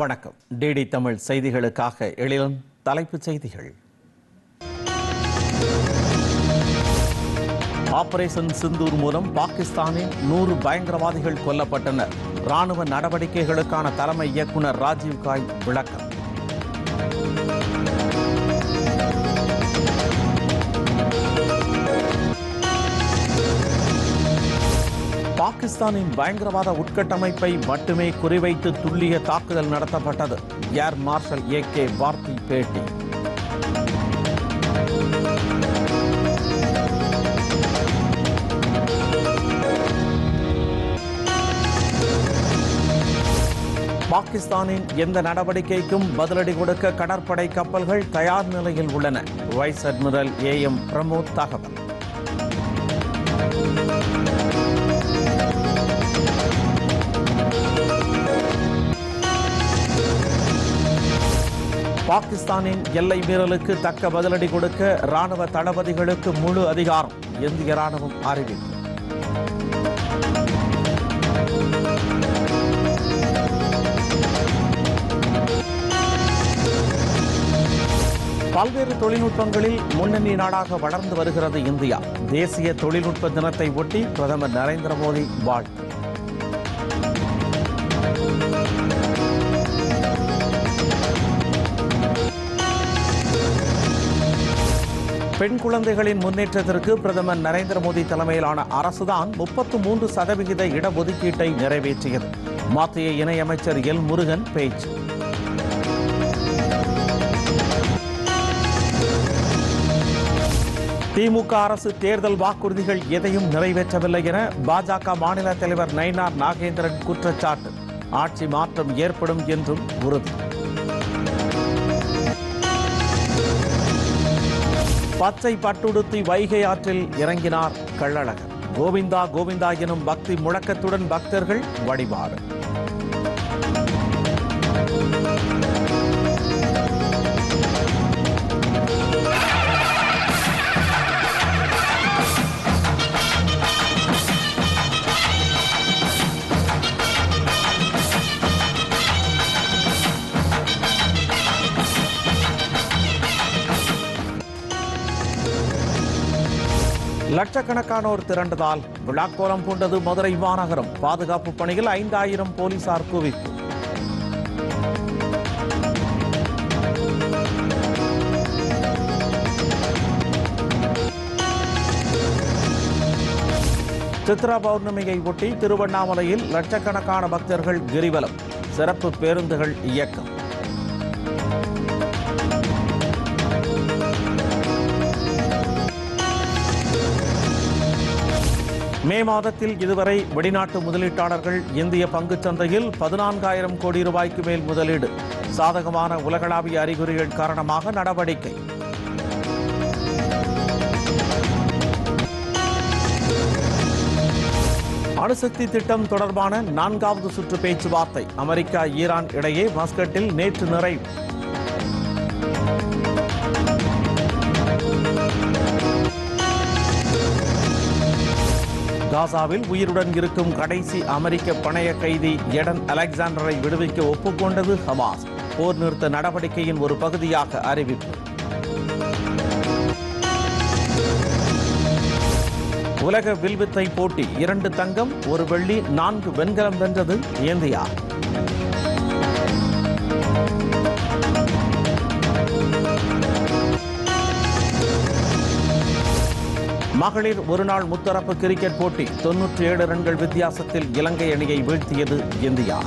வணக்கம். டிடி தமிழ் செய்திகளுக்காக எழிலும் தலைப்புச் செய்திகள். ஆபரேஷன் சிந்தூர் மூலம் பாகிஸ்தானில் நூறு பயங்கரவாதிகள் கொல்லப்பட்டனர். ராணுவ நடவடிக்கைகளுக்கான தலைமை இயக்குனர் ராஜீவ் காய் விளக்கம். பாகிஸ்தானின் பயங்கரவாத உட்கட்டமைப்பை மட்டுமே குறிவைத்து துல்லிய தாக்குதல் நடத்தப்பட்டது. ஏர் மார்ஷல் ஏ கே வார்த்தி பேட்டி. பாகிஸ்தானின் எந்த நடவடிக்கைக்கும் பதிலடி கொடுக்க கடற்படை கப்பல்கள் தயார் நிலையில் உள்ளன. Vice admiral A M Pramod தகவல். பாகிஸ்தானின் எல்லை மீறலுக்கு தக்க பதிலடி கொடுக்க ராணுவ தளபதிகளுக்கு முழு அதிகாரம். இந்திய ராணுவம் அறிவிப்பு. பல்வேறு தொழில்நுட்பங்களில் முன்னணி நாடாக வளர்ந்து வருகிறது இந்தியா. தேசிய தொழில்நுட்ப தினத்தை ஒட்டி பிரதமர் நரேந்திர மோடி வாழ்த்து. பெண் குழந்தைகளின் முன்னேற்றத்திற்கு பிரதமர் நரேந்திர மோடி தலைமையிலான அரசுதான் முப்பத்து மூன்று சதவிகித இடஒதுக்கீட்டை நிறைவேற்றியது. மத்திய இணையமைச்சர் எல் முருகன் பேச்சு. திமுக அரசு தேர்தல் வாக்குறுதிகள் எதையும் நிறைவேற்றவில்லை என பாஜக மாநில தலைவர் நயினார் நாகேந்திரன் குற்றச்சாட்டு. ஆட்சி மாற்றம் ஏற்படும் என்றும் உறுதி. பச்சை பட்டுடுத்தி வைகை ஆற்றில் இறங்கினார் கள்ளழகர். கோவிந்தா கோவிந்தா எனும் பக்தி முழக்கத்துடன் பக்தர்கள் வழிபாடு. லட்சக்கணக்கானோர் திரண்டதால் விழாக்கோலம் பூண்டது மதுரை மாநகரம். பாதுகாப்பு பணியில் ஐந்தாயிரம் போலீசார் குவிப்பு. சித்ரா பௌர்ணமியை ஒட்டி திருவண்ணாமலையில் லட்சக்கணக்கான பக்தர்கள் கிரிவலம். சிறப்பு பேருந்துகள் இயக்கம். மே மாதத்தில் இதுவரை வெளிநாட்டு முதலீட்டாளர்கள் இந்திய பங்குச் சந்தையில் பதினான்காயிரம் கோடி ரூபாய்க்கு மேல் முதலீடு. சாதகமான உலகளாவிய அறிகுறிகள் காரணமாக நடவடிக்கை. அணுசக்தி திட்டம் தொடர்பான நான்காவது சுற்று பேச்சுவார்த்தை. அமெரிக்கா ஈரான் இடையே மஸ்கட்டில் நேற்று நிறைவு. காசாவில் உயிருடன் இருக்கும் கடைசி அமெரிக்க பணைய கைதி எடன் அலெக்சாண்டரை விடுவிக்க ஒப்புக்கொண்டது ஹமாஸ். போர் நிறுத்த நடவடிக்கையின் ஒரு பகுதியாக அறிவிப்பு. உலக வில்வித்தை போட்டி இரண்டு தங்கம் ஒரு வெள்ளி நான்கு வெண்கலம் வென்றது இந்தியா. மகளிர் ஒருநாள் முத்தரப்பு கிரிக்கெட் போட்டி தொன்னூற்றி ஏழு ரன்கள் வித்தியாசத்தில் இலங்கை அணியை வீழ்த்தியது இந்தியா.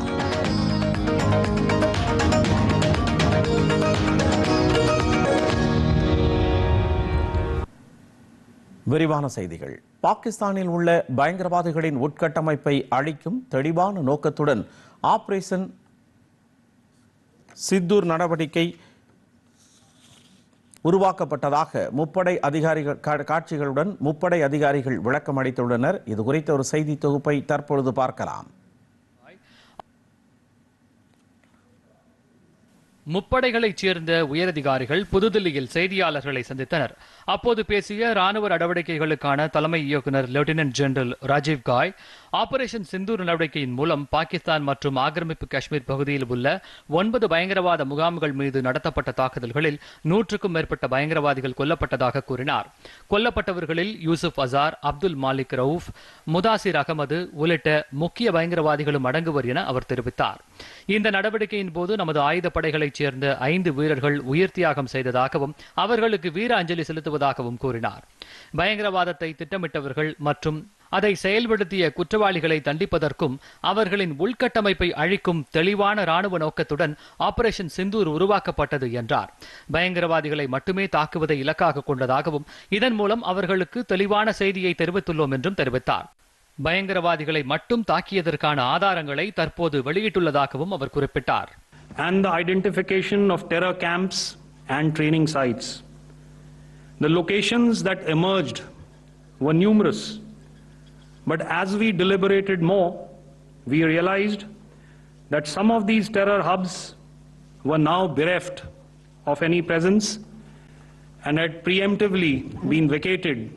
விரிவான செய்திகள். பாகிஸ்தானில் உள்ள பயங்கரவாதிகளின் உட்கட்டமைப்பை அழிக்கும் தெளிவான நோக்கத்துடன் ஆபரேஷன் சித்தூர் நடவடிக்கை உருவாக்கப்பட்டதாக முப்படை அதிகாரிகள் காட்சிகளுடன் முப்படை அதிகாரிகள் விளக்கம் அளித்துள்ளனர். இது குறித்த ஒரு செய்தி தொகுப்பை தற்பொழுது பார்க்கலாம். முப்படைகளைச் சேர்ந்த உயரதிகாரிகள் புதுதில்லியில் செய்தியாளர்களை சந்தித்தனர். அப்போது பேசிய ராணுவ நடவடிக்கைகளுக்கான தலைமை இயக்குநர் லெப்டினன்ட் ஜெனரல் ராஜீவ் காய் ஆபரேஷன் சிந்தூர் நடவடிக்கையின் மூலம் பாகிஸ்தான் மற்றும் ஆக்கிரமிப்பு காஷ்மீர் பகுதியில் உள்ள ஒன்பது பயங்கரவாத முகாம்கள் மீது நடத்தப்பட்ட தாக்குதல்களில் நூற்றுக்கும் மேற்பட்ட பயங்கரவாதிகள் கொல்லப்பட்டதாக கூறினார். கொல்லப்பட்டவர்களில் யூசுப் அசார் அப்துல் மாலிக் ரவுஃப் முதாசிர் அகமது உள்ளிட்ட முக்கிய பயங்கரவாதிகளும் அடங்குவர் என அவர் தெரிவித்தார். இந்த நடவடிக்கையின் போது நமது ஆயுதப்படைகளைச் சேர்ந்த ஐந்து வீரர்கள் உயிர்த்தியாகம் செய்ததாகவும் அவர்களுக்கு வீர அஞ்சலி செலுத்த செலுத்துவதாகவும் கூறினார். பயங்கரவாதத்தை திட்டமிட்டவர்கள் மற்றும் அதை செயல்படுத்திய குற்றவாளிகளை தண்டிப்பதற்கும் அவர்களின் உள்கட்டமைப்பை அழிக்கும் தெளிவான ராணுவ நோக்கத்துடன் ஆபரேஷன் சிந்தூர் உருவாக்கப்பட்டது என்றார். பயங்கரவாதிகளை மட்டுமே தாக்குவதை இலக்காக கொண்டதாகவும் இதன் மூலம் அவர்களுக்கு தெளிவான செய்தியை தெரிவித்துள்ளோம் என்றும் தெரிவித்தார். பயங்கரவாதிகளை மட்டும் தாக்கியதற்கான ஆதாரங்களை தற்போது வெளியிட்டுள்ளதாகவும் அவர் குறிப்பிட்டார். And the identification of terror camps and training sites. The locations that emerged were numerous, but as we deliberated more, we realized that some of these terror hubs were now bereft of any presence and had preemptively been vacated,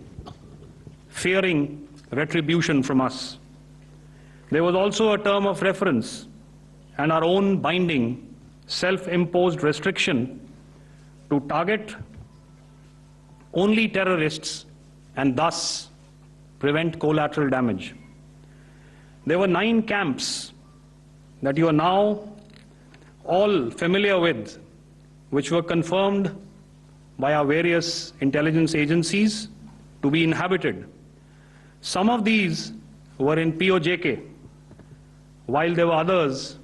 fearing retribution from us. There was also a term of reference and our own binding self imposed restriction to target only terrorists and thus prevent collateral damage. There were nine camps that you are now all familiar with, which were confirmed by our various intelligence agencies to be inhabited. Some of these were in POJK, while there were others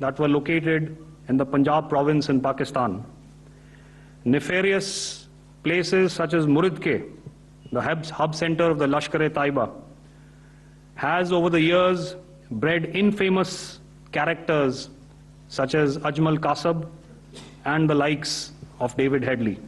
that were located in the Punjab province in Pakistan. Nefarious places such as Muridke, the hub, center of the Lashkar-e-Taiba, has over the years bred infamous characters such as Ajmal Kasab and the likes of David Headley.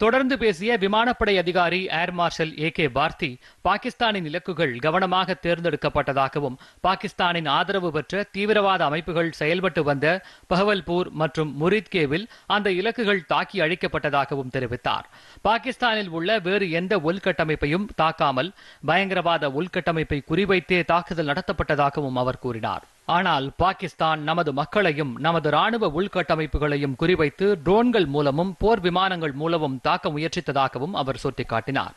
தொடர்ந்து பேசிய விமானப்படை அதிகாரி air marshal A K பார்த்தி பாகிஸ்தானின் இலக்குகள் கவனமாக தேர்ந்தெடுக்கப்பட்டதாகவும் பாகிஸ்தானின் ஆதரவு பெற்ற தீவிரவாத அமைப்புகள் செயல்பட்டு வந்த பஹவல்பூர் மற்றும் முரித்கேவில் அந்த இலக்குகள் தாக்கி அழிக்கப்பட்டதாகவும் தெரிவித்தார். பாகிஸ்தானில் உள்ள வேறு எந்த உள்கட்டமைப்பையும் தாக்காமல் பயங்கரவாத உள்கட்டமைப்பை குறிவைத்தே தாக்குதல் நடத்தப்பட்டதாகவும் அவர் கூறினார். ஆனால் பாகிஸ்தான் நமது மக்களையும் நமது ராணுவ உள்கட்டமைப்புகளையும் குறிவைத்து ட்ரோன்கள் மூலமும் போர் விமானங்கள் மூலமும் தாக்க முயற்சித்ததாகவும் அவர் சுட்டிக்காட்டினார்.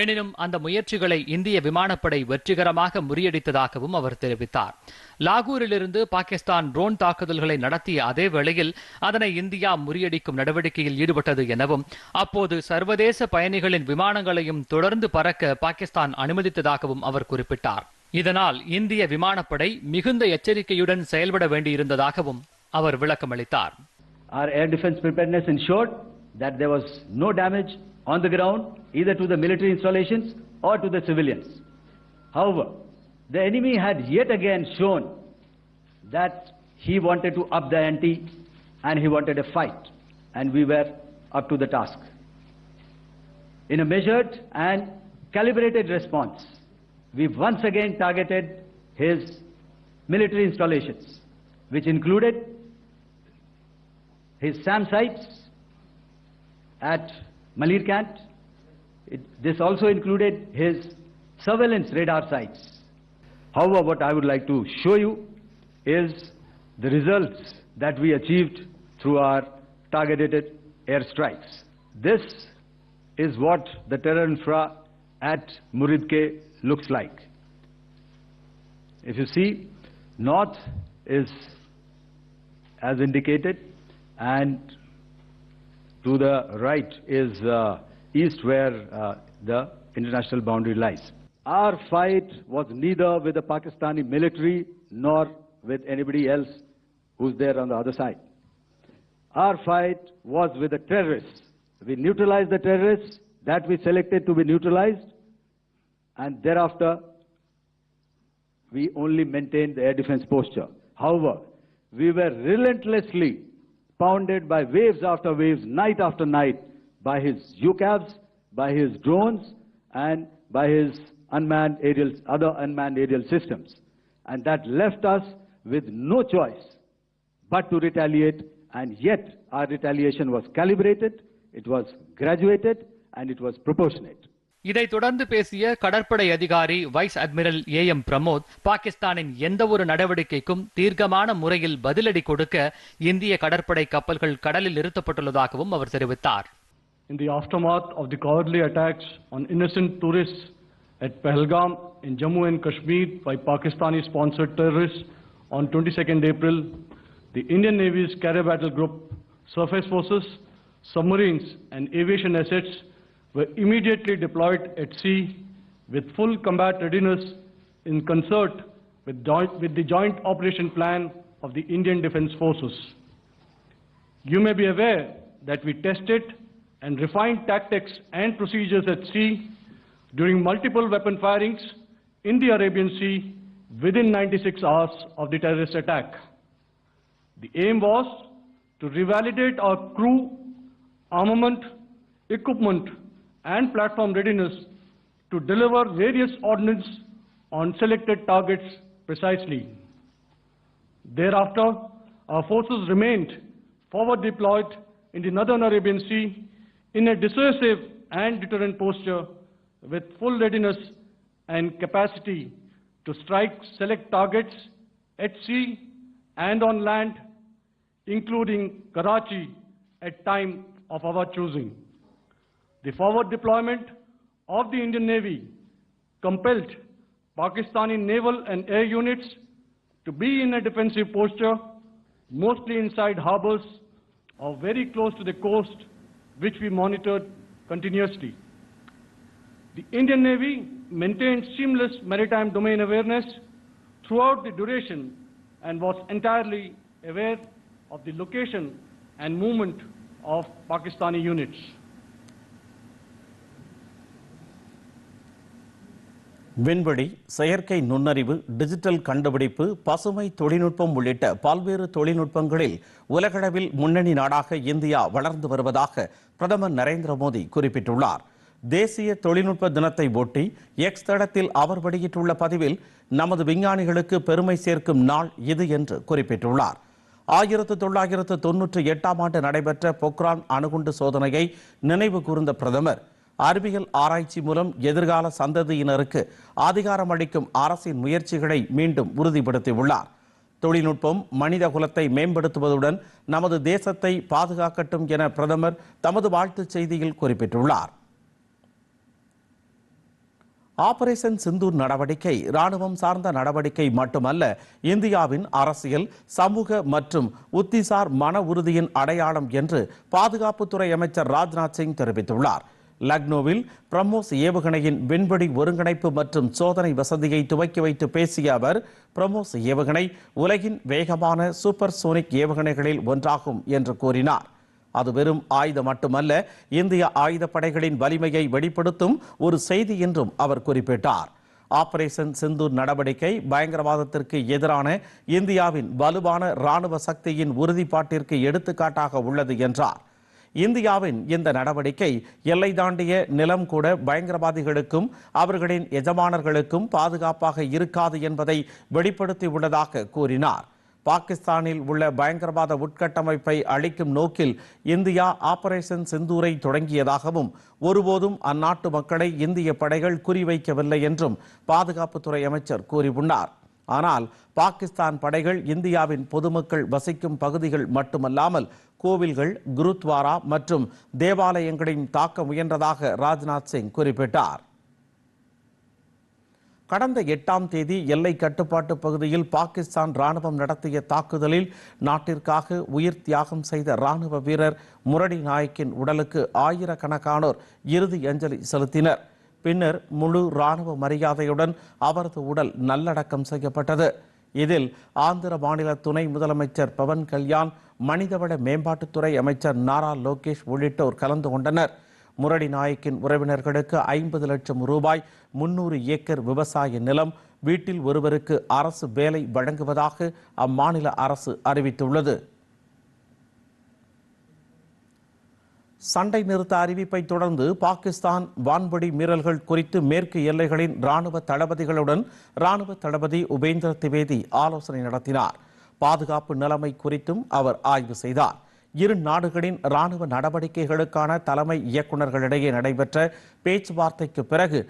எனினும் அந்த முயற்சிகளை இந்திய விமானப்படை வெற்றிகரமாக முறியடித்ததாகவும் அவர் தெரிவித்தார். லாகூரிலிருந்து பாகிஸ்தான் ட்ரோன் தாக்குதல்களை நடத்திய அதே வேளையில் அதனை இந்தியா முறியடிக்கும் நடவடிக்கையில் ஈடுபட்டது எனவும் அப்போது சர்வதேச பயணிகளின் விமானங்களையும் தொடர்ந்து பறக்க பாகிஸ்தான் அனுமதித்ததாகவும் அவர் குறிப்பிட்டார். இதனால் இந்திய விமானப்படை மிகுந்த எச்சரிக்கையுடன் செயல்பட வேண்டியிருந்ததாகவும் அவர் விளக்கமளித்தார் Our air defense preparedness ensured that there was no damage on the ground, either to the military installations or to the civilians. However, the enemy had yet again shown that he wanted to up the ante and he wanted a fight, and we were up to the task. In a measured and calibrated response, we once again targeted his military installations, which included his SAM sites at Malirkant. This also included his surveillance radar sites. However, what I would like to show you is the results that we achieved through our targeted airstrikes. This is what the terror infra at Muridke looks like. If you see, north is as indicated, and to the right is uh, east where uh, the international boundary lies. Our fight was neither with the Pakistani military nor with anybody else who's there on the other side. Our fight was with the terrorists. We neutralized the terrorists that we selected to be neutralized, and thereafter we only maintained the air defense posture. However, we were relentlessly pounded by waves after waves, night after night, by his UCAVs, by his drones, and by his unmanned aerial, other unmanned aerial systems. And that left us with no choice but to retaliate and yet our retaliation was calibrated, it was graduated, and it was proportionate. இதைத் தொடர்ந்து பேசிய கடற்படை அதிகாரி vice admiral A M Pramod பாகிஸ்தானின் எந்த ஒரு நடவடிக்கைக்கும் தீர்க்கமான முறையில் பதிலடி கொடுக்க இந்திய கடற்படை கப்பல்கள் கடலில் நிறுத்தப்பட்டுள்ளதாகவும் அவர் தெரிவித்தார் in the aftermath of the cowardly attacks on innocent tourists at Pahalgam in Jammu and Kashmir by Pakistani sponsored terrorists on 22nd April, the Indian Navy's carrier battle group, surface forces, submarines, and aviation assets were immediately deployed at sea with full combat readiness in concert with, with the joint operation plan of the Indian Defence Forces. You may be aware that we tested and refined tactics and procedures at sea during multiple weapon firings in the Arabian Sea within 96 hours of the terrorist attack. The aim was to revalidate our crew, armament, equipment, and platform readiness to deliver various ordnance on selected targets precisely. Thereafter, our forces remained forward deployed in the northern Arabian Sea in a dissuasive and deterrent posture with full readiness and capacity to strike select targets at sea and on land, including Karachi at time of our choosing. The forward deployment of the Indian Navy compelled Pakistani naval and air units to be in a defensive posture, mostly inside harbors or very close to the coast, which we monitored continuously. The Indian Navy maintained seamless maritime domain awareness throughout the duration and was entirely aware of the location and movement of Pakistani units. விண்வெளி செயற்கை நுண்ணறிவு digital கண்டுபிடிப்பு பசுமை தொழில்நுட்பம் உள்ளிட்ட பல்வேறு தொழில்நுட்பங்களில் உலகளவில் முன்னணி நாடாக இந்தியா வளர்ந்து வருவதாக பிரதமர் நரேந்திர மோடி குறிப்பிட்டுள்ளார். தேசிய தொழில்நுட்ப தினத்தை ஒட்டி எக்ஸ் தளத்தில் அவர் வெளியிட்டுள்ள பதிவில் நமது விஞ்ஞானிகளுக்கு பெருமை சேர்க்கும் நாள் இது என்று குறிப்பிட்டுள்ளார். ஆயிரத்து தொள்ளாயிரத்து தொன்னூற்றி எட்டாம் ஆண்டு நடைபெற்ற பொக்ரான் அணுகுண்டு சோதனையை நினைவு கூர்ந்த பிரதமர் அறிவியல் ஆராய்ச்சி மூலம் எதிர்கால சந்ததியினருக்கு அதிகாரம் அளிக்கும் அரசின் முயற்சிகளை மீண்டும் உறுதிப்படுத்தியுள்ளார். தொழில்நுட்பம் மனித குலத்தை மேம்படுத்துவதுடன் நமது தேசத்தை பாதுகாக்கட்டும் என பிரதமர் தமது வாழ்த்துச் செய்தியில் குறிப்பிட்டுள்ளார். ஆபரேஷன் சிந்தூர் நடவடிக்கை ராணுவம் சார்ந்த நடவடிக்கை மட்டுமல்ல இந்தியாவின் அரசியல் சமூக மற்றும் உத்திசார் மன உறுதியின் அடையாளம் என்று பாதுகாப்புத்துறை அமைச்சர் ராஜ்நாத் சிங் தெரிவித்துள்ளார். லக்னோவில் பிரம்மோஸ் ஏவுகணையின் விண்வெளி ஒருங்கிணைப்பு மற்றும் சோதனை வசதியை துவக்கி வைத்து பேசிய அவர் பிரம்மோஸ் ஏவுகணை உலகின் வேகமான சூப்பர் சோனிக் ஏவுகணைகளில் ஒன்றாகும் என்று கூறினார். அது வெறும் ஆயுதம் மட்டுமல்ல இந்திய ஆயுதப்படைகளின் வலிமையை வெளிப்படுத்தும் ஒரு செய்தி என்றும் அவர் குறிப்பிட்டார். ஆபரேஷன் சிந்தூர் நடவடிக்கை பயங்கரவாதத்திற்கு எதிரான இந்தியாவின் வலுவான ராணுவ சக்தியின் உறுதிப்பாட்டிற்கு எடுத்துக்காட்டாக உள்ளது என்றார். இந்தியாவின் இந்த நடவடிக்கை எல்லை தாண்டிய நிலம் கூட பயங்கரவாதிகளுக்கும் அவர்களின் எஜமானர்களுக்கும் பாதுகாப்பாக இருக்காது என்பதை வெளிப்படுத்தி உள்ளதாக கூறினார். பாகிஸ்தானில் உள்ள பயங்கரவாத உட்கட்டமைப்பை அழிக்கும் நோக்கில் இந்தியா ஆபரேஷன் சிந்தூரை தொடங்கியதாகவும் ஒருபோதும் அந்நாட்டு மக்களை இந்திய படைகள் குறிவைக்கவில்லை என்றும் பாதுகாப்புத்துறை அமைச்சர் கூறியுள்ளார். ஆனால் பாகிஸ்தான் படைகள் இந்தியாவின் பொதுமக்கள் வசிக்கும் பகுதிகள் மட்டுமல்லாமல் கோவில்கள் குருத்வாரா மற்றும் தேவாலயங்களையும் தாக்க முயன்றதாக ராஜ்நாத் சிங் குறிப்பிட்டார். கடந்த எட்டாம் தேதி எல்லை கட்டுப்பாட்டு பகுதியில் பாகிஸ்தான் ராணுவம் நடத்திய தாக்குதலில் நாட்டிற்காக உயிர் தியாகம் செய்த ராணுவ வீரர் முரடி நாயக்கின் உடலுக்கு ஆயிரக்கணக்கானோர் இறுதி அஞ்சலி செலுத்தினர். பின்னர் முழு ராணுவ மரியாதையுடன் அவரது உடல் நல்லடக்கம் செய்யப்பட்டது. இதில் ஆந்திர மாநில துணை முதலமைச்சர் பவன் கல்யாண் மனிதவள மேம்பாட்டுத்துறை அமைச்சர் நாரா லோகேஷ் உள்ளிட்டோர் கலந்து கொண்டனர். முரடி நாயக்கின் உறவினர்களுக்கு ஐம்பது லட்சம் ரூபாய் முன்னூறு ஏக்கர் விவசாய நிலம் வீட்டில் ஒருவருக்கு அரசு வேலை வழங்குவதாக அம்மாநில அரசு அறிவித்துள்ளது. சண்டை நிறுத்த அறிவிப்பை தொடர்ந்து பாகிஸ்தான் வான்வழி மீறல்கள் குறித்து மேற்கு எல்லைகளின் ராணுவ தளபதிகளுடன் ராணுவ தளபதி உபேந்திர திவேதி ஆலோசனை நடத்தினார். பாதுகாப்பு நிலைமை குறித்தும் அவர் ஆய்வு செய்தார். இரு நாடுகளின் ராணுவ நடவடிக்கைகளுக்கான தலைமை இயக்குநர்களிடையே நடைபெற்ற பேச்சுவார்த்தைக்கு பிறகு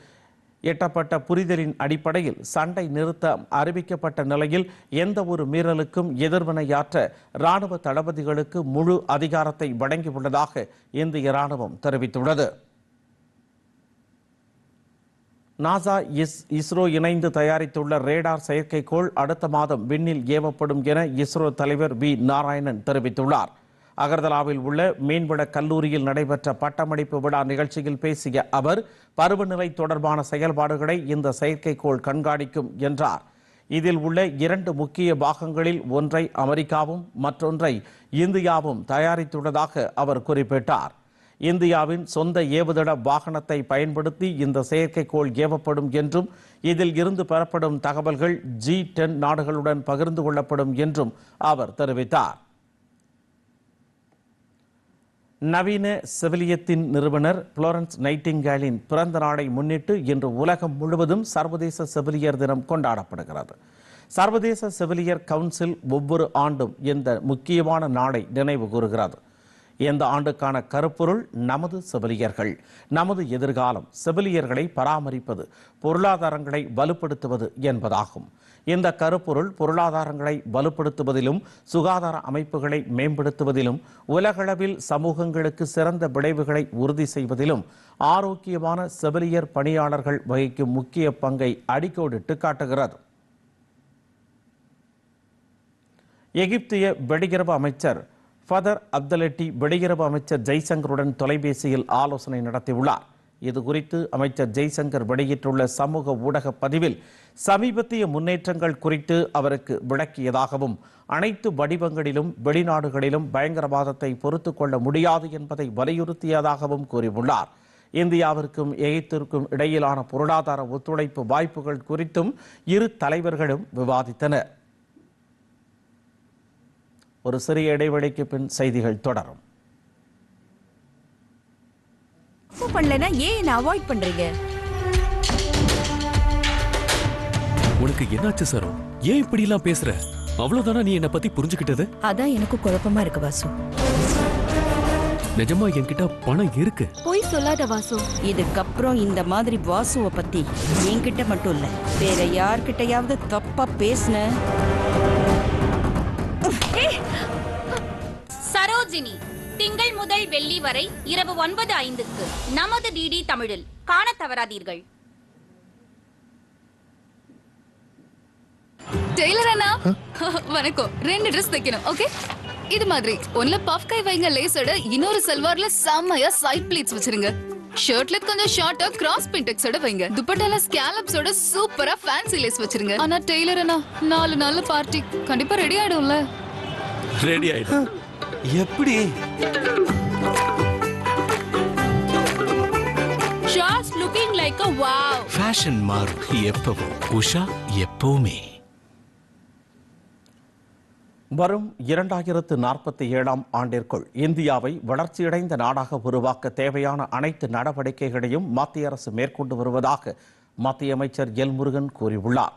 எட்டப்பட்ட புரிதலின் அடிப்படையில் சண்டை நிறுத்தம் அறிவிக்கப்பட்ட நிலையில் எந்த ஒரு மீறலுக்கும் எதிர்வினையாற்ற ராணுவ தளபதிகளுக்கு முழு அதிகாரத்தை வழங்கியுள்ளதாக இந்திய ராணுவம் தெரிவித்துள்ளது. நாசா இஸ் இஸ்ரோ இணைந்து தயாரித்துள்ள ரேடார் செயற்கைக்கோள் அடுத்த மாதம் விண்ணில் ஏவப்படும் என இஸ்ரோ தலைவர் வி நாராயணன் தெரிவித்துள்ளார். அகர்தலாவில் உள்ள மீன்வள கல்லூரியில் நடைபெற்ற பட்டமளிப்பு விழா நிகழ்ச்சியில் பேசிய அவர் பருவநிலை தொடர்பான செயல்பாடுகளை இந்த செயற்கைக்கோள் கண்காணிக்கும் என்றார். இதில் உள்ள இரண்டு முக்கிய பாகங்களில் ஒன்றை அமெரிக்காவும் மற்றொன்றை இந்தியாவும் தயாரித்துள்ளதாக அவர் குறிப்பிட்டார். இந்தியாவின் சொந்த ஏவுதள வாகனத்தை பயன்படுத்தி இந்த செயற்கைக்கோள் ஏவப்படும் என்றும் இதில் இருந்து பெறப்படும் தகவல்கள் ஜி டென் நாடுகளுடன் பகிர்ந்து கொள்ளப்படும் என்றும் அவர் தெரிவித்தார். நவீன செவிலியத்தின் நிறுவனர் புளோரன்ஸ் நைட்டிங்காலின் பிறந்த நாளை முன்னிட்டு இன்று உலகம் முழுவதும் சர்வதேச செவிலியர் தினம் கொண்டாடப்படுகிறது. சர்வதேச செவிலியர் கவுன்சில் ஒவ்வொரு ஆண்டும் இந்த முக்கியமான நாளை நினைவு கூறுகிறது. இந்த ஆண்டுக்கான கருப்பொருள் நமது செவிலியர்கள். நமது எதிர்காலம் செவிலியர்களை பராமரிப்பது பொருளாதாரங்களை வலுப்படுத்துவது என்பதாகும். இந்த கருப்பொருள் பொருளாதாரங்களை வலுப்படுத்துவதிலும் சுகாதார அமைப்புகளை மேம்படுத்துவதிலும் உலகளவில் சமூகங்களுக்கு சிறந்த விளைவுகளை உறுதி செய்வதிலும் ஆரோக்கியமான செவிலியர் பணியாளர்கள் வகிக்கும் முக்கிய பங்கை அடிக்கோடிட்டு காட்டுகிறது. எகிப்திய வெளியுறவு அமைச்சர் ஃபதர் அப்தலட்டி வெளியுறவு அமைச்சர் ஜெய்சங்கருடன் தொலைபேசியில் ஆலோசனை நடத்தியுள்ளார். இது குறித்து அமைச்சர் ஜெய்சங்கர் வெளியிட்டுள்ள சமூக ஊடக பதிவில் சமீபத்திய முன்னேற்றங்கள் குறித்து அவருக்கு விளக்கியதாகவும் அனைத்து வடிவங்களிலும் வெளிநாடுகளிலும் பயங்கரவாதத்தை பொறுத்து கொள்ள முடியாது என்பதை வலியுறுத்தியதாகவும் கூறியுள்ளார். இந்தியாவிற்கும் எகிப்திற்கும் இடையிலான பொருளாதார ஒத்துழைப்பு வாய்ப்புகள் குறித்தும் இரு தலைவர்களும் விவாதித்தனர். ஒரு சிறிய இடைவெளிக்கு பின் செய்திகள் தொடரும். பண்ணலனா ஏன் என்ன அவாய்ட் பண்றீங்க? உனக்கு என்னாச்சு சரம் ஏன் இப்படி எல்லாம் பேசுற? அவ்வளவுதானா நீ என்ன பத்தி புரிஞ்சுக்கிட்டது? அதான் எனக்கும் குழப்பமா இருக்கு வாசு. நிஜமா என்கிட்ட பணம் இருக்கு? பொய் சொல்லாத வாசு. இதுக்கப்புறம் இந்த மாதிரி வாசுவ பத்தி என்கிட்ட மட்டும் இல்ல. வேற யார்கிட்டயாவது தப்பா பேசுன? சரோஜினி திங்கள் முதல் வெள்ளி வரை இரவு ஒன்பது ஐந்துக்கு நமது டிடி தமிழில் காணத் தவறாதீர்கள். டெய்லர் அண்ணா? வணக்கம். ரெண்டு ட்ரெஸ் தைக்கணும் ஓகே இது மாதிரி ஒன்ல பஃப் கை வைங்க லேஸோட இன்னொரு சல்வார்ல செம்மையா சைட் ப்ளீட்ஸ் வச்சிருங்க. ஷர்ட்ல கொஞ்சம் ஷார்ட்டா கிராஸ் பின்டெக்ஸோட வைங்க. துப்பட்டால ஸ்கேலப்ஸோட சூப்பரா ஃபேன்சி லேஸ் வச்சிருங்க. ஆனா டெய்லர் அண்ணா நாலு நாள் பார்ட்டி கண்டிப்பா ரெடி ஆயிடும்ல. ரெடி ஆயிடும். எப்படி? Shorts looking like a wow fashion மாறும் எப்பவும் உஷா எப்பவுமே. வரும் இரண்டாயிரத்து நாற்பத்தி ஏழாம் ஆண்டிற்குள் இந்தியாவை வளர்ச்சியடைந்த நாடாக உருவாக்க தேவையான அனைத்து நடவடிக்கைகளையும் மத்திய அரசு மேற்கொண்டு வருவதாக மத்திய அமைச்சர் எல் முருகன் கூறியுள்ளார்.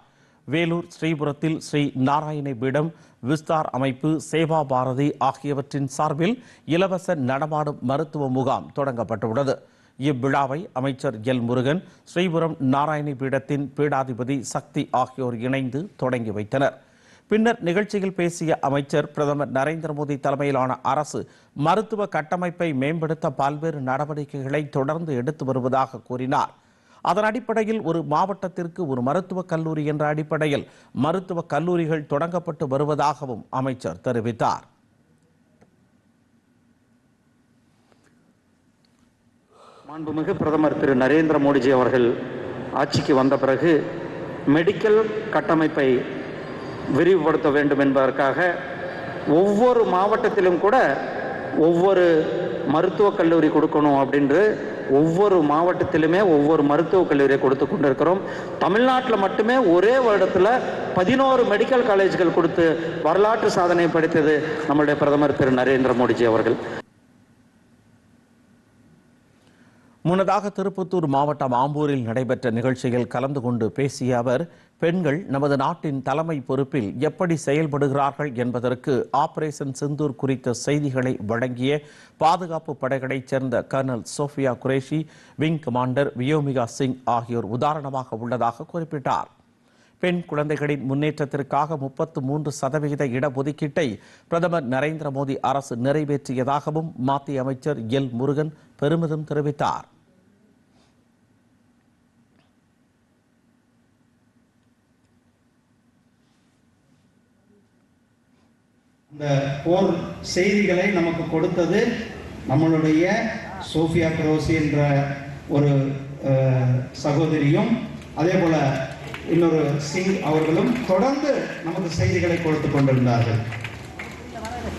வேலூர் ஸ்ரீபுரத்தில் ஸ்ரீ நாராயண பீடம் விஸ்தார் அமைப்பு சேவா பாரதி ஆகியவற்றின் சார்பில் இலவச நடமாடும் மருத்துவ முகாம் தொடங்கப்பட்டுள்ளது. இவ்விழாவை அமைச்சர் எல். முருகன் ஸ்ரீபுரம் நாராயணி பீடத்தின் பீடாதிபதி சக்தி ஆகியோர் இணைந்து தொடங்கி வைத்தனர். பின்னர் நிகழ்ச்சியில் பேசிய அமைச்சர் பிரதமர் நரேந்திர மோடி தலைமையிலான அரசு மருத்துவ கட்டமைப்பை மேம்படுத்த பல்வேறு நடவடிக்கைகளை தொடர்ந்து எடுத்து வருவதாக கூறினார். அதன் அடிப்படையில் ஒரு மாவட்டத்திற்கு ஒரு மருத்துவக் கல்லூரி என்ற அடிப்படையில் மருத்துவக் கல்லூரிகள் தொடங்கப்பட்டு வருவதாகவும் அமைச்சர் தெரிவித்தார். மாண்புமிகு பிரதமர் திரு நரேந்திர மோடிஜி அவர்கள் ஆட்சிக்கு வந்த பிறகு மெடிக்கல் கட்டமைப்பை விரிவுபடுத்த வேண்டும் என்பதற்காக ஒவ்வொரு மாவட்டத்திலும் கூட ஒவ்வொரு மருத்துவக் கல்லூரி கொடுக்கணும் அப்படின்று ஒவ்வொரு மாவட்டத்திலுமே ஒவ்வொரு மருத்துவக் கல்லூரியை கொடுத்து கொண்டிருக்கிறோம். தமிழ்நாட்டில் மட்டுமே ஒரே வருடத்தில் பதினோரு மெடிக்கல் காலேஜ்கள் கொடுத்து வரலாற்று சாதனை படைத்தது நம்முடைய பிரதமர் திரு நரேந்திர மோடிஜி அவர்கள். முன்னதாக திருப்பத்தூர் மாவட்டம் ஆம்பூரில் நடைபெற்ற நிகழ்ச்சியில் கலந்து கொண்டு பேசிய அவர் பெண்கள் நமது நாட்டின் தலைமை பொறுப்பில் எப்படி செயல்படுகிறார்கள் என்பதற்கு ஆபரேஷன் சிந்தூர் குறித்த செய்திகளை வழங்கிய பாதுகாப்பு படைகளைச் சேர்ந்த colonel Sofiya Qureshi wing commander Vyomika Singh ஆகியோர் உதாரணமாக உள்ளதாக குறிப்பிட்டார். பெண் குழந்தைகளின் முன்னேற்றத்திற்காக முப்பத்து மூன்று சதவிகித இடஒதுக்கீட்டை பிரதமர் நரேந்திர மோடி அரசு நிறைவேற்றியதாகவும் மத்திய அமைச்சர் எல் முருகன் பெருமிதம் தெரிவித்தார். இந்த போர் செய்திகளை நமக்கு கொடுத்தது நம்மளுடைய சோஃபியா குரோசி என்ற ஒரு சகோதரியும் அதே போல இன்னொரு சிங் அவர்களும் தொடர்ந்து நமக்கு செய்திகளை கொடுத்து கொண்டிருந்தார்கள்.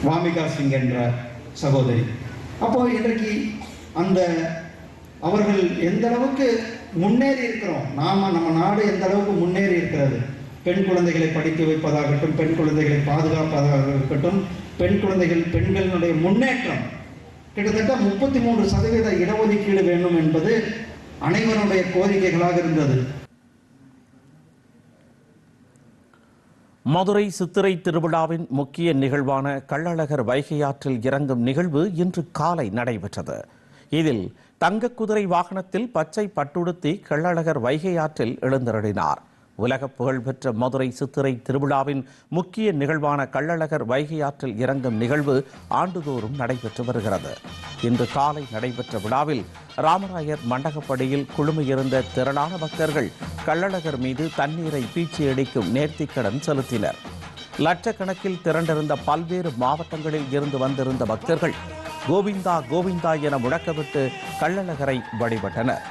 வாமிகா சிங் என்ற சகோதரி. அப்போ இன்றைக்கு அந்த அவர்கள் எந்த அளவுக்கு முன்னேறி இருக்கிறோம்? நாம நம்ம நாடு எந்த அளவுக்கு முன்னேறி இருக்கிறது? பெண் குழந்தைகளை படித்து வைப்பதாகட்டும் பெண் குழந்தைகளை பாதுகாப்பதாக இருக்கட்டும் பெண் குழந்தைகள் பெண்களினுடைய முன்னேற்றம் கிட்டத்தட்ட முப்பத்தி மூன்று சதவீத இடஒதுக்கீடு வேண்டும் என்பது அனைவருடைய கோரிக்கைகளாக இருந்தது. மதுரை சித்திரை திருவிழாவின் முக்கிய நிகழ்வான கள்ளழகர் வைகை ஆற்றில் இறங்கும் நிகழ்வு இன்று காலை நடைபெற்றது. இதில் தங்க குதிரை வாகனத்தில் பச்சை பட்டுடுத்தி கள்ளழகர் வைகை ஆற்றில் எழுந்தருளினார். உலக புகழ்பெற்ற மதுரை சித்திரை திருவிழாவின் முக்கிய நிகழ்வான கள்ளழகர் வைகை ஆற்றில் இறங்கும் நிகழ்வு ஆண்டுதோறும் நடைபெற்று வருகிறது. இன்று காலை நடைபெற்ற விழாவில் ராமராயர் மண்டகப்படியில் குழுமையிருந்த திரளான பக்தர்கள் கள்ளழகர் மீது தண்ணீரை பீச்சி அடிக்கும் நேர்த்திக்கடன் செலுத்தினர். லட்சக்கணக்கில் திரண்டிருந்த பல்வேறு மாவட்டங்களில் இருந்து வந்திருந்த பக்தர்கள் கோவிந்தா கோவிந்தா என முழக்கமிட்டு கள்ளழகரை வழிபட்டனர்.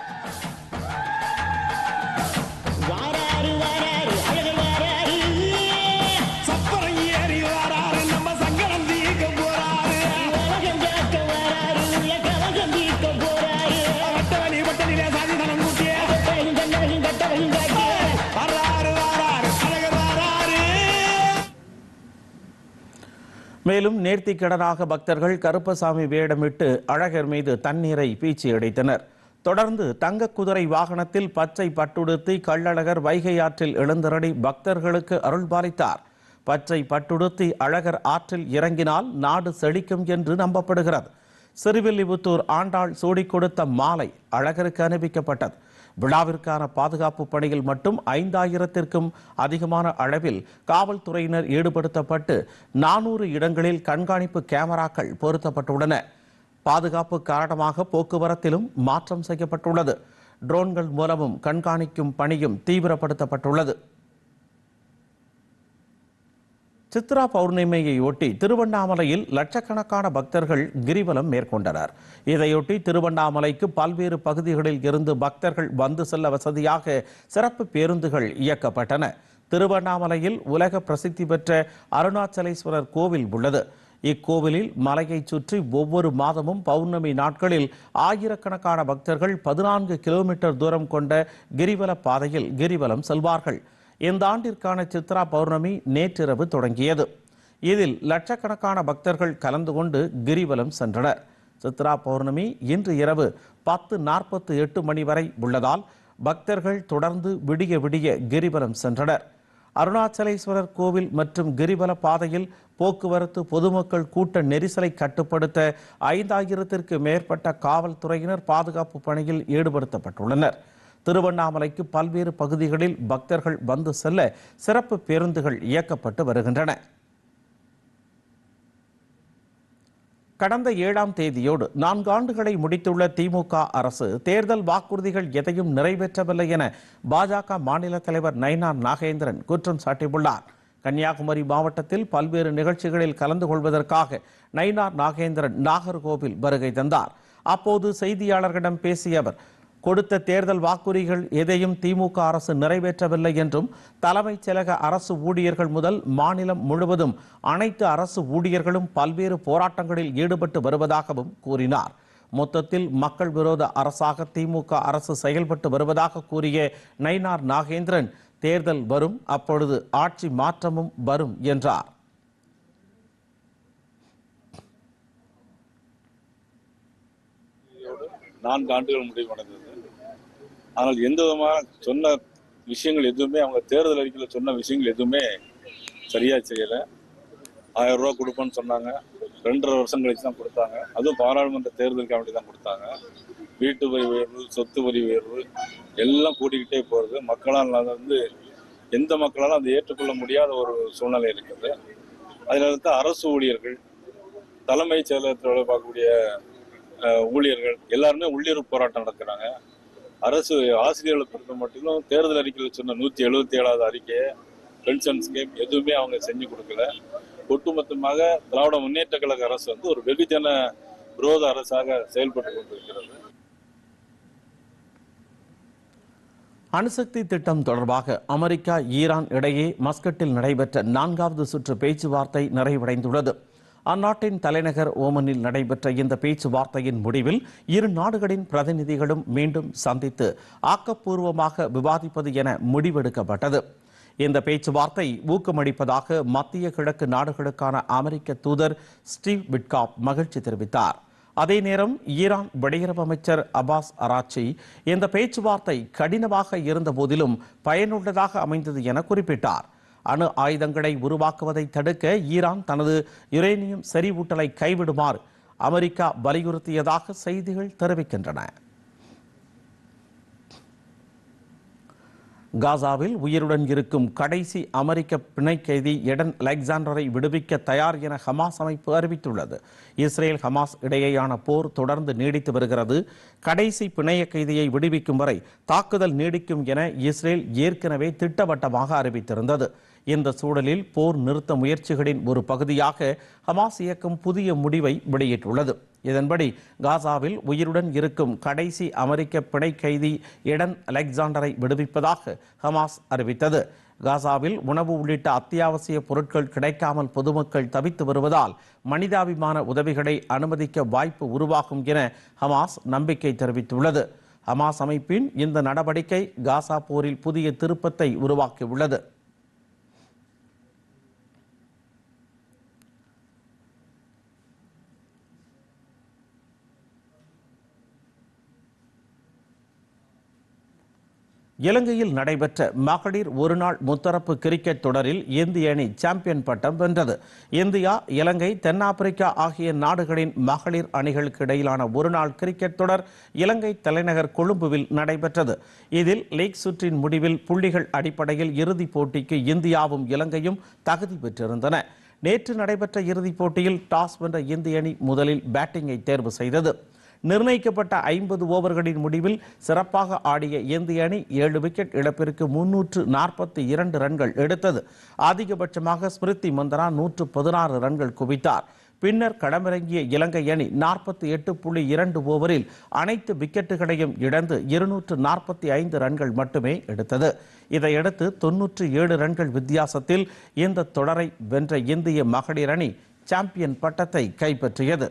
மேலும் நேர்த்திக்கடனாக பக்தர்கள் கருப்பசாமி வேடமிட்டு அழகர் மீது தண்ணீரை பீச்சி அடித்தனர். தொடர்ந்து தங்க குதிரை வாகனத்தில் பச்சை பட்டுடுத்தி கள்ளழகர் வைகை ஆற்றில் எழுந்தருளி பக்தர்களுக்கு அருள்பாலித்தார். பச்சை பட்டுடுத்தி அழகர் ஆற்றில் இறங்கினால் நாடு செழிக்கும் என்று நம்பப்படுகிறது. சிறுவில்லிபுத்தூர் ஆண்டாள் சூடிக் கொடுத்த மாலை அழகருக்கு அனுப்பிக்கப்பட்டது. விழாவிற்கான பாதுகாப்பு பணியில் மட்டும் ஐந்தாயிரத்திற்கும் அதிகமான அளவில் காவல்துறையினர் ஈடுபடுத்தப்பட்டு நானூறு இடங்களில் கண்காணிப்பு கேமராக்கள் பொருத்தப்பட்டுள்ளன. பாதுகாப்பு காரணமாக போக்குவரத்திலும் மாற்றம் செய்யப்பட்டுள்ளது. ட்ரோன்கள் மூலமும் கண்காணிக்கும் பணியும் தீவிரப்படுத்தப்பட்டுள்ளது. சித்ரா பௌர்ணமியை ஒட்டி திருவண்ணாமலையில் லட்சக்கணக்கான பக்தர்கள் கிரிவலம் மேற்கொண்டனர். இதையொட்டி திருவண்ணாமலைக்கு பல்வேறு பகுதிகளில் இருந்து பக்தர்கள் வந்து செல்ல வசதியாக சிறப்பு பேருந்துகள் இயக்கப்பட்டன. திருவண்ணாமலையில் உலக பிரசித்தி பெற்ற அருணாச்சலேஸ்வரர் கோவில் உள்ளது. இக்கோவிலில் மலையைச் சுற்றி ஒவ்வொரு மாதமும் பௌர்ணமி நாட்களில் ஆயிரக்கணக்கான பக்தர்கள் பதினான்கு கிலோமீட்டர் தூரம் கொண்ட கிரிவல பாதையில் கிரிவலம் செல்வார்கள். இந்த ஆண்டிற்கான சித்ரா பௌர்ணமி நேற்றிரவு தொடங்கியது. இதில் லட்சக்கணக்கான பக்தர்கள் கலந்து கொண்டு கிரிவலம் சென்றனர். சித்ரா பௌர்ணமி இன்று இரவு பத்து நாற்பத்து எட்டு மணி வரை உள்ளதால் பக்தர்கள் தொடர்ந்து விடிய விடிய கிரிவலம் சென்றனர். அருணாச்சலேஸ்வரர் கோவில் மற்றும் கிரிவல பாதையில் போக்குவரத்து பொதுமக்கள் கூட்ட நெரிசலை கட்டுப்படுத்த ஐந்தாயிரத்திற்கு மேற்பட்ட காவல்துறையினர் பாதுகாப்பு பணியில் ஈடுபடுத்தப்பட்டுள்ளனர். திருவண்ணாமலைக்கு பல்வேறு பகுதிகளில் பக்தர்கள் வந்து செல்ல சிறப்பு பேருந்துகள் இயக்கப்பட்டு வருகின்றன. கடந்த ஏழாம் தேதியோடு நான்கு ஆண்டுகளை முடித்துள்ள திமுக அரசு தேர்தல் வாக்குறுதிகள் எதையும் நிறைவேற்றவில்லை என பாஜக மாநில தலைவர் நைனா நாகேந்திரன் குற்றம் சாட்டியுள்ளார். கன்னியாகுமரி மாவட்டத்தில் பல்வேறு நிகழ்ச்சிகளில் கலந்து கொள்வதற்காக நைனார் நாகேந்திரன் நாகர்கோவில் வருகை தந்தார். அப்போது செய்தியாளர்களிடம் பேசிய அவர் கொடுத்த தேர்தல் வாக்குறுதிகள் எதையும் திமுக அரசு நிறைவேற்றவில்லை என்றும் தலைமைச் செயலக அரசு ஊழியர்கள் முதல் மாநிலம் முழுவதும் அனைத்து அரசு ஊழியர்களும் பல்வேறு போராட்டங்களில் ஈடுபட்டு வருவதாகவும் கூறினார். மொத்தத்தில் மக்கள் விரோத அரசாக திமுக அரசு செயல்பட்டு வருவதாக கூறிய நயினார் நாகேந்திரன் தேர்தல் வரும் அப்பொழுது ஆட்சி மாற்றமும் வரும் என்றார். நான்கு ஆண்டுகள் முடிவடைந்தது. ஆனால் எந்த விதமான சொன்ன விஷயங்கள் எதுவுமே அவங்க தேர்தல் அறிக்கையில் சொன்ன விஷயங்கள் எதுவுமே சரியா செய்யலை. ஆயிரம் ரூபா கொடுப்பேன்னு சொன்னாங்க. ரெண்டரை வருஷம் கழிச்சு தான் கொடுத்தாங்க. அதுவும் பாராளுமன்ற தேர்தலுக்கு வேண்டி தான் கொடுத்தாங்க. வீட்டு வரி உயர்வு சொத்து வரி உயர்வு எல்லாம் கூட்டிக்கிட்டே போகிறது மக்களால் அதை வந்து எந்த மக்களாலும் அதை ஏற்றுக்கொள்ள முடியாத ஒரு சூழ்நிலை இருக்குது. அதில் இருந்து அரசு ஊழியர்கள் தலைமைச் செயலகத்தில் வேலை பார்க்கக்கூடிய ஊழியர்கள் எல்லாருமே உள்ளிருப்பு போராட்டம் நடத்துகிறாங்க அரசு ஆசிரியர்களை பொறுத்த மட்டும் தேர்தல் அறிக்கையில் சொன்ன நூற்றி எழுபத்தி ஏழாவது அறிக்கையை பென்ஷன் ஸ்கீம் எதுவுமே அவங்க செஞ்சு கொடுக்கல. ஒட்டுமொத்தமாக திராவிட முன்னேற்ற கழக அரசு வந்து ஒரு வெகுஜன விரோத அரசாக செயல்பட்டு கொண்டிருக்கிறது. அணுசக்தி திட்டம் தொடர்பாக அமெரிக்கா ஈரான் இடையே மஸ்கட்டில் நடைபெற்ற நான்காவது சுற்று பேச்சுவார்த்தை நிறைவடைந்துள்ளது. அந்நாட்டின் தலைநகர் ஓமனில் நடைபெற்ற இந்த பேச்சுவார்த்தையின் முடிவில் இரு நாடுகளின் பிரதிநிதிகளும் மீண்டும் சந்தித்து ஆக்கப்பூர்வமாக விவாதிப்பது என முடிவெடுக்கப்பட்டது. இந்த பேச்சுவார்த்தை ஊக்கமளிப்பதாக மத்திய கிழக்கு நாடுகளுக்கான அமெரிக்க தூதர் ஸ்டீவ் விட்காப் மகிழ்ச்சி தெரிவித்தார். அதே நேரம் ஈரான் வெளியுறவு அமைச்சர் அபாஸ் அராச்சி இந்த பேச்சுவார்த்தை கடினமாக இருந்த போதிலும் பயனுள்ளதாக அமைந்தது என குறிப்பிட்டார். அணு ஆயுதங்களை உருவாக்குவதை தடுக்க ஈரான் தனது யுரேனியம் செறிவூட்டலை கைவிடுமாறு அமெரிக்கா வலியுறுத்தியதாக செய்திகள் தெரிவிக்கின்றன. காசாவில் உயிருடன் இருக்கும் கடைசி அமெரிக்க பிணை கைதி எடன் அலெக்சாண்டரை விடுவிக்க தயார் என ஹமாஸ் அமைப்பு அறிவித்துள்ளது. இஸ்ரேல் ஹமாஸ் இடையேயான போர் தொடர்ந்து நீடித்து வருகிறது. கடைசி பிணைய கைதியை விடுவிக்கும் வரை தாக்குதல் நீடிக்கும் என இஸ்ரேல் ஏற்கனவே திட்டவட்டமாக அறிவித்திருந்தது. இந்த சூழலில் போர் நிறுத்த முயற்சிகளின் ஒரு பகுதியாக ஹமாஸ் இயக்கம் புதிய முடிவை வெளியிட்டுள்ளது. இதன்படி காசாவில் உயிருடன் இருக்கும் கடைசி அமெரிக்க பிணை கைதி எடன் அலெக்சாண்டரை விடுவிப்பதாக ஹமாஸ் அறிவித்தது. காசாவில் உணவு உள்ளிட்ட அத்தியாவசிய பொருட்கள் கிடைக்காமல் பொதுமக்கள் தவித்து வருவதால் மனிதாபிமான உதவிகளை அனுமதிக்க வாய்ப்பு உருவாகும் என ஹமாஸ் நம்பிக்கை தெரிவித்துள்ளது. ஹமாஸ் அமைப்பின் இந்த நடவடிக்கை காசா போரில் புதிய திருப்பத்தை உருவாக்கியுள்ளது. இலங்கையில் நடைபெற்ற மகளிர் ஒருநாள் முத்தரப்பு கிரிக்கெட் தொடரில் இந்திய அணி சாம்பியன் பட்டம் வென்றது. இந்தியா இலங்கை தென்னாப்பிரிக்கா ஆகிய நாடுகளின் மகளிர் அணிகளுக்கு இடையிலான ஒருநாள் கிரிக்கெட் தொடர் இலங்கை தலைநகர் கொழும்புவில் நடைபெற்றது. இதில் லீக் சுற்றின் முடிவில் புள்ளிகள் அடிப்படையில் இறுதிப் போட்டிக்கு இந்தியாவும் இலங்கையும் தகுதி பெற்றிருந்தன. நேற்று நடைபெற்ற இறுதிப் போட்டியில் டாஸ் வென்ற இந்திய அணி முதலில் பேட்டிங்கை தேர்வு செய்தது. நிர்ணயிக்கப்பட்ட ஐம்பது ஓவர்களின் முடிவில் சிறப்பாக ஆடிய இந்திய அணி ஏழு விக்கெட் இழப்பிற்கு முன்னூற்று நாற்பத்தி இரண்டு ரன்கள் எடுத்தது. அதிகபட்சமாக ஸ்மிருதி மந்தனா நூற்று பதினாறு ரன்கள் குவித்தார். பின்னர் களமிறங்கிய இலங்கை அணி நாற்பத்தி எட்டு புள்ளி இரண்டு ஓவரில் அனைத்து விக்கெட்டுகளையும் இழந்து இருநூற்று நாற்பத்தி ஐந்து ரன்கள் மட்டுமே எடுத்தது. இதையடுத்து தொன்னூற்று ஏழு ரன்கள் வித்தியாசத்தில் இந்த தொடரை வென்ற இந்திய மகளிர் அணி சாம்பியன் பட்டத்தை கைப்பற்றியது.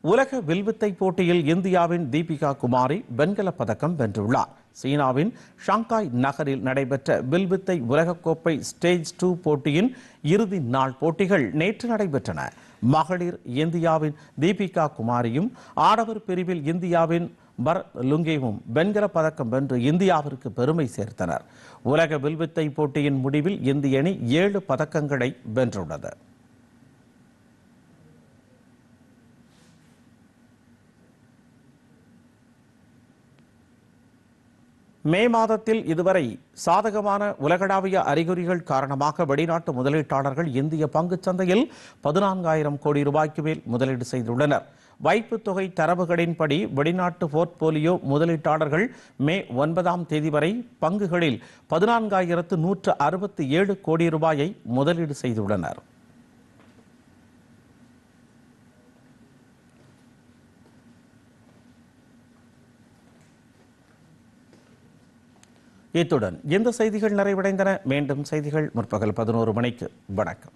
உலக வில்வித்தை போட்டியில் இந்தியாவின் தீபிகா குமாரி வெண்கலப் பதக்கம் வென்றுள்ளார். சீனாவின் ஷாங்காய் நகரில் நடைபெற்ற வில்வித்தை உலகக்கோப்பை ஸ்டேஜ் டூ போட்டியின் இறுதி நாள் போட்டிகள் நேற்று நடைபெற்றன. மகளிர் இந்தியாவின் தீபிகா குமாரியும் ஆடவர் பிரிவில் இந்தியாவின் பரத் லுங்கேவும் வெண்கலப் பதக்கம் வென்று இந்தியாவிற்கு பெருமை சேர்த்தனர். உலக வில்வித்தை போட்டியின் முடிவில் இந்திய அணி ஏழு பதக்கங்களை வென்றுள்ளது. மே மாதத்தில் இதுவரை சாதகமான உலகளாவிய அறிகுறிகள் காரணமாக வெளிநாட்டு முதலீட்டாளர்கள் இந்திய பங்குச் சந்தையில் பதினான்காயிரம் கோடி ரூபாய்க்கு மேல் முதலீடு செய்துள்ளனர். வைப்புத் தொகை தரவுகளின்படி வெளிநாட்டு போர்ட்போலியோ முதலீட்டாளர்கள் மே ஒன்பதாம் தேதி வரை பங்குகளில் பதினான்காயிரத்து நூற்று அறுபத்தி ஏழு கோடி ரூபாயை முதலீடு செய்துள்ளனர். இத்துடன் இந்த செய்திகள் நிறைவடைந்தன. மீண்டும் செய்திகள் முற்பகல் பதினோரு மணிக்கு. வணக்கம்.